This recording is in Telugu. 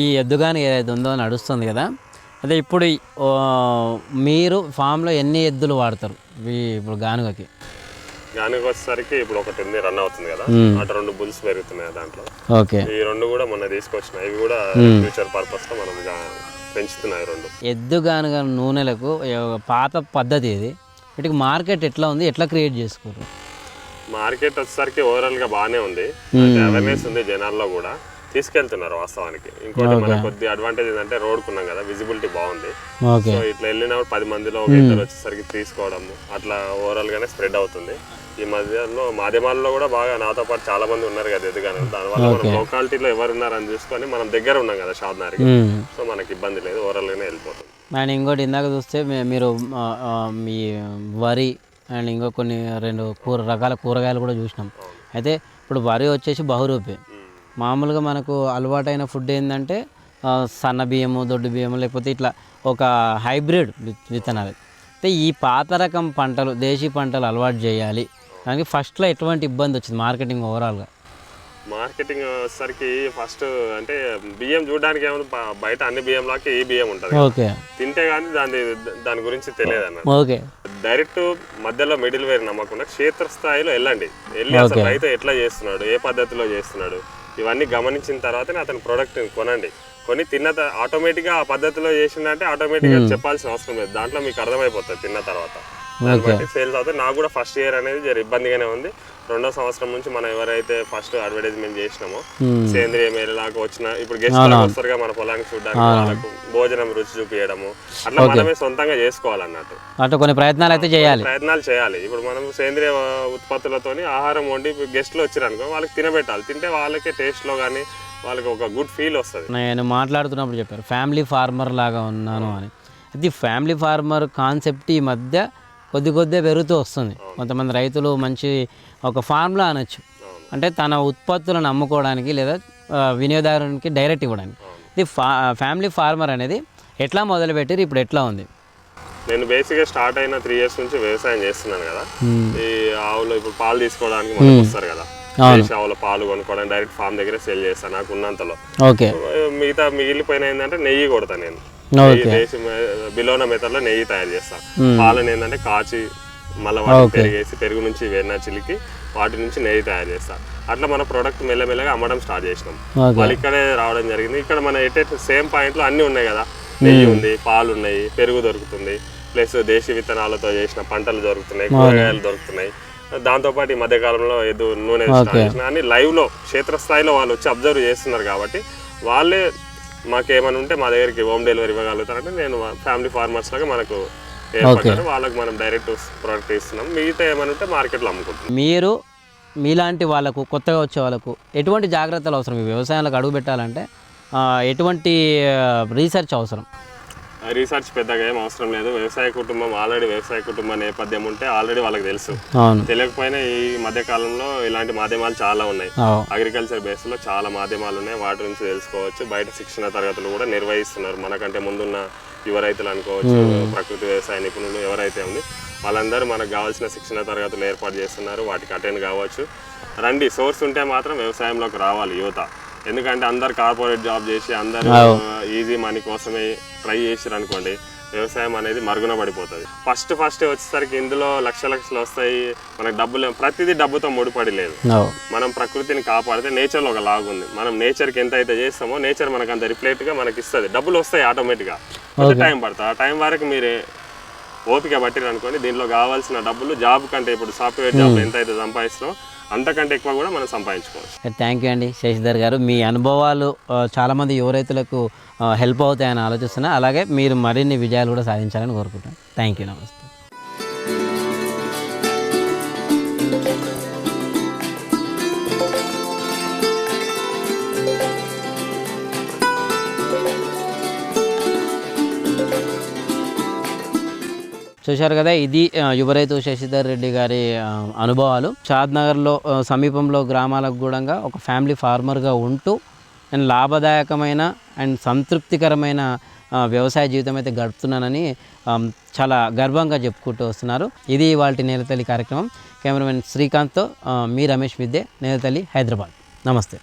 ఈ ఎద్దుగాని ఏదైతే ఉందో నడుస్తుంది కదా అదే ఇప్పుడు మీరు ఫామ్లో ఎన్ని ఎద్దులు వాడతారు? ఈ ఇప్పుడు గానుగకి. దానికి వచ్చేసరికి ఇప్పుడు ఒకటి ఉంది రన్ అవుతుంది కదా. అటు రెండు బుల్స్ పెరుగుతున్నాయి దాంట్లో. ఓకే. ఈ రెండు కూడా మొన్న తీసుకొచ్చినాయి ఇవి కూడా ఫ్యూచర్ పర్పస్లో మనం పెంచుతున్నాయి రెండు. ఎద్దు గానుగ నూనెలకు పాత పద్ధతి ఇది. వీటికి మార్కెట్ ఎట్లా ఉంది? ఎట్లా క్రియేట్ చేసుకోరు మార్కెట్ వచ్చేసరికి ఓవరాల్గా బాగానే ఉంది. అవేర్నెస్ ఉంది జనాల్లో కూడా. తీసుకెళ్తున్నారు వాస్తవానికి. ఇంకోటి మన కొద్ది అడ్వాంటేజ్ ఏంటంటే రోడ్ కున్నాం కదా విజిబిలిటీ బాగుంది. సో ఇట్లా వెళ్ళినప్పుడు పది మందిలో ఒక ఇద్దరు వచ్చేసరికి తీసుకోవడం అట్లా ఓవరాల్ గానే స్ప్రెడ్ అవుతుంది. ఈ మధ్యలో మాధ్యమాల్లో కూడా బాగా నాతో పాటు చాలా మంది ఉన్నారు కదా ఎదుగానే దానివల్ల మనం లొకాలిటీలో ఎవరు ఉన్నారని చూసుకొని మనం దగ్గర ఉన్నాం కదా షాద్నార్కి. సో మనకి ఇబ్బంది లేదు ఓవరాల్ గానే వెళ్ళిపోతుంది. అండ్ ఇంకోటి ఇందాక చూస్తే మీరు మీ వరి అండ్ ఇంకో కొన్ని రెండు కూర రకాల కూరగాయలు కూడా చూసినాం. అయితే ఇప్పుడు వరి వచ్చేసి బహురూపే. మామూలుగా మనకు అలవాటైన ఫుడ్ ఏంటంటే సన్న బియ్యము దొడ్డు బియ్యము లేకపోతే ఇట్లా ఒక హైబ్రిడ్ విత్- విత్తనాలు. అయితే ఈ పాత రకం పంటలు దేశీ పంటలు అలవాటు చేయాలి. దానికి ఫస్ట్లో ఎటువంటి ఇబ్బంది వచ్చింది మార్కెటింగ్ ఓవరాల్గా? మార్కెటింగ్ వచ్చేసరికి ఫస్ట్ అంటే బియ్యం చూడడానికి ఏమో బయట అన్ని బియ్యం లాగా ఈ బియ్యం ఉంటుంది ఓకే. తింటే కానీ దాని దాని గురించి తెలియదు అన్న ఓకే. డైరెక్ట్ మధ్యలో మిడిల్ వేర్ నమ్మకుండా క్షేత్ర స్థాయిలో వెళ్ళండి. వెళ్ళి అసలు రైతు ఎట్లా చేస్తున్నాడు ఏ పద్ధతిలో చేస్తున్నాడు ఇవన్నీ గమనించిన తర్వాతనే అతని ప్రోడక్ట్ కొనండి. కొని తిన్న ఆటోమేటిక్గా ఆ పద్ధతిలో చేసిందంటే ఆటోమేటిక్గా చెప్పాల్సిన అవసరం లేదు. దాంట్లో మీకు అర్థమైపోతుంది తిన్న తర్వాత. సేల్స్ అవుతాయి నాకు కూడా ఫస్ట్ ఇయర్ అనేది జర ఇబ్బందిగానే ఉంది. రెండో సంవత్సరం నుంచి మనం ఎవరైతే ఫస్ట్ అడ్వర్టైజ్మెంట్ చేసినామో సేంద్రియ మేరలాగా వచ్చిన ఇప్పుడు గెస్ట్ వస్తారుగా మన పొలానికి చూడడానికి వాళ్ళకు భోజనం రుచి చూపించడము అట్లా మనమే సొంతంగా చేసుకోవాలన్నట్టు. అట్లా కొన్ని ప్రయత్నాలు అయితే చేయాలి. ప్రయత్నాలు చేయాలి. ఇప్పుడు మనం సేంద్రియ ఉత్పత్తులతోని ఆహారం వండి గెస్ట్లు వచ్చారనుకో వాళ్ళకి తినబెట్టాలి. తింటే వాళ్ళకే టేస్ట్లో కానీ వాళ్ళకి ఒక గుడ్ ఫీల్ వస్తుంది. నేను మాట్లాడుతున్నప్పుడు చెప్పారు ఫ్యామిలీ ఫార్మర్ లాగా ఉన్నాను అని. అది ఫ్యామిలీ ఫార్మర్ కాన్సెప్ట్ ఈ మధ్య కొద్ది కొద్దిగా పెరుగుతూ వస్తుంది. కొంతమంది రైతులు మంచి ఒక ఫార్ములా అనొచ్చు. అంటే తన ఉత్పత్తులను అమ్ముకోవడానికి లేదా వినియోగదారునికి డైరెక్ట్ ఇవ్వడానికి. ఇది ఫా ఫ్యామిలీ ఫార్మర్ అనేది ఎట్లా మొదలుపెట్టారు ఇప్పుడు ఎట్లా ఉంది? నేను బేసిక్గా స్టార్ట్ అయిన త్రీ ఇయర్స్ నుంచి వ్యవసాయం చేస్తున్నాను కదా. ఈ ఆవులు ఇప్పుడు పాలు తీసుకోవడానికి మనకు వస్తారు కదా. ఆవుల పాలు కొనుక్కోవడానికి డైరెక్ట్ ఫామ్ దగ్గరే సెల్ చేస్తాను నాకు ఉన్నంతలో. ఓకే. మిగతా మిగిలిపోయిన ఏంటంటే నెయ్యి కొడతా నేను. దేశీ బిలోన మెథడ్లో నెయ్యి తయారు చేస్తాను పాలను ఏంటంటే కాచి మళ్ళీ వాటిని పెరిగేసి పెరుగు నుంచి వెన్న చిలికి వాటి నుంచి నెయ్యి తయారు చేస్తా. అట్లా మన ప్రోడక్ట్ మెల్లమెల్లగా అమ్మడం స్టార్ట్ చేసినాం. వాళ్ళు ఇక్కడే రావడం జరిగింది. ఇక్కడ మన ఎటే సేమ్ పాయింట్లో అన్నీ ఉన్నాయి కదా. నెయ్యి ఉంది పాలు ఉన్నాయి పెరుగు దొరుకుతుంది ప్లస్ దేశీ విత్తనాలతో చేసిన పంటలు దొరుకుతున్నాయి కూరగాయలు దొరుకుతున్నాయి. దాంతోపాటు ఈ మధ్యకాలంలో ఏదో నూనె స్టార్ట్ చేసిన అన్ని లైవ్లో క్షేత్రస్థాయిలో వాళ్ళు వచ్చి అబ్జర్వ్ చేస్తున్నారు కాబట్టి వాళ్ళే మాకేమైనా ఉంటే మా దగ్గరికి హోమ్ డెలివరీ ఇవ్వగలుగుతారంటే నేను ఫ్యామిలీ ఫార్మర్స్ లాగా మనకు ఏర్పడ్డారు. వాళ్ళకి మనం డైరెక్ట్ ప్రోడక్ట్ ఇస్తున్నాం. మిగతా ఏమైనా ఉంటే మార్కెట్లో అమ్ముకుంటున్నాం. మీరు మీలాంటి వాళ్ళకు కొత్తగా వచ్చే వాళ్ళకు ఎటువంటి జాగ్రత్తలు అవసరం? ఈ వ్యవసాయంలోకి అడుగు పెట్టాలంటే ఎటువంటి రీసెర్చ్ అవసరం? రీసెర్చ్ పెద్దగా ఏం అవసరం లేదు. వ్యవసాయ కుటుంబం ఆల్రెడీ వ్యవసాయ కుటుంబ నేపథ్యం ఉంటే ఆల్రెడీ వాళ్ళకి తెలుసు. తెలియకపోయినా ఈ మధ్య కాలంలో ఇలాంటి మాధ్యమాలు చాలా ఉన్నాయి. అగ్రికల్చర్ బేస్లో చాలా మాధ్యమాలు ఉన్నాయి. వాటి నుంచి తెలుసుకోవచ్చు. బయట శిక్షణ తరగతులు కూడా నిర్వహిస్తున్నారు. మనకంటే ముందున్న యువ రైతులు అనుకోవచ్చు ప్రకృతి వ్యవసాయ నిపుణులు ఎవరైతే ఉంది వాళ్ళందరూ మనకు కావాల్సిన శిక్షణ తరగతులు ఏర్పాటు చేస్తున్నారు. వాటికి అటెండ్ కావచ్చు. రండి. సోర్స్ ఉంటే మాత్రం వ్యవసాయంలోకి రావాలి యువత. ఎందుకంటే అందరు కార్పొరేట్ జాబ్ చేసి అందరూ ఈజీ మనీ కోసమే ట్రై చేసారు అనుకోండి వ్యవసాయం అనేది మరుగున పడిపోతుంది. ఫస్ట్ ఫస్ట్ వచ్చేసరికి ఇందులో లక్ష లక్షలు వస్తాయి మనకు డబ్బులు ప్రతిదీ డబ్బుతో ముడిపడి లేదు. మనం ప్రకృతిని కాపాడితే నేచర్లో ఒక లాగ్ ఉంది. మనం నేచర్కి ఎంత అయితే చేస్తామో నేచర్ మనకు అంత రిఫ్లెక్ట్గా మనకి ఇస్తుంది. డబ్బులు వస్తాయి ఆటోమేటిక్గా కొంత టైం పడుతుంది. ఆ టైం వరకు మీరే ఓపిక పట్టిరు అనుకోండి దీనిలో కావాల్సిన డబ్బులు జాబ్ కంటే ఇప్పుడు సాఫ్ట్వేర్ జాబ్ ఎంత అయితే సంపాదిస్తున్నామో అంతకంటే ఎక్కువ కూడా మనం సంపాదించుకోవచ్చు. థ్యాంక్ యూ అండి శశిధర్ గారు. మీ అనుభవాలు చాలామంది యువ రైతులకు హెల్ప్ అవుతాయని ఆలోచిస్తున్నా. అలాగే మీరు మరిన్ని విజయాలు కూడా సాధించాలని కోరుకుంటున్నాను. థ్యాంక్ యూ నమస్తే. చూశారు కదా ఇది యువరైతు శశిధర్ రెడ్డి గారి అనుభవాలు. షాద్నగర్లో సమీపంలో గ్రామాలకు కూడా ఒక ఫ్యామిలీ ఫార్మర్గా ఉంటూ అండ్ లాభదాయకమైన అండ్ సంతృప్తికరమైన వ్యవసాయ జీవితం అయితే గడుపుతున్నానని చాలా గర్వంగా చెప్పుకుంటూ వస్తున్నారు. ఇది వాళ్ళ నేలతల్లి కార్యక్రమం. కెమెరామెన్ శ్రీకాంత్తో మీ రమేష్ విద్య నేలతల్లి హైదరాబాద్. నమస్తే.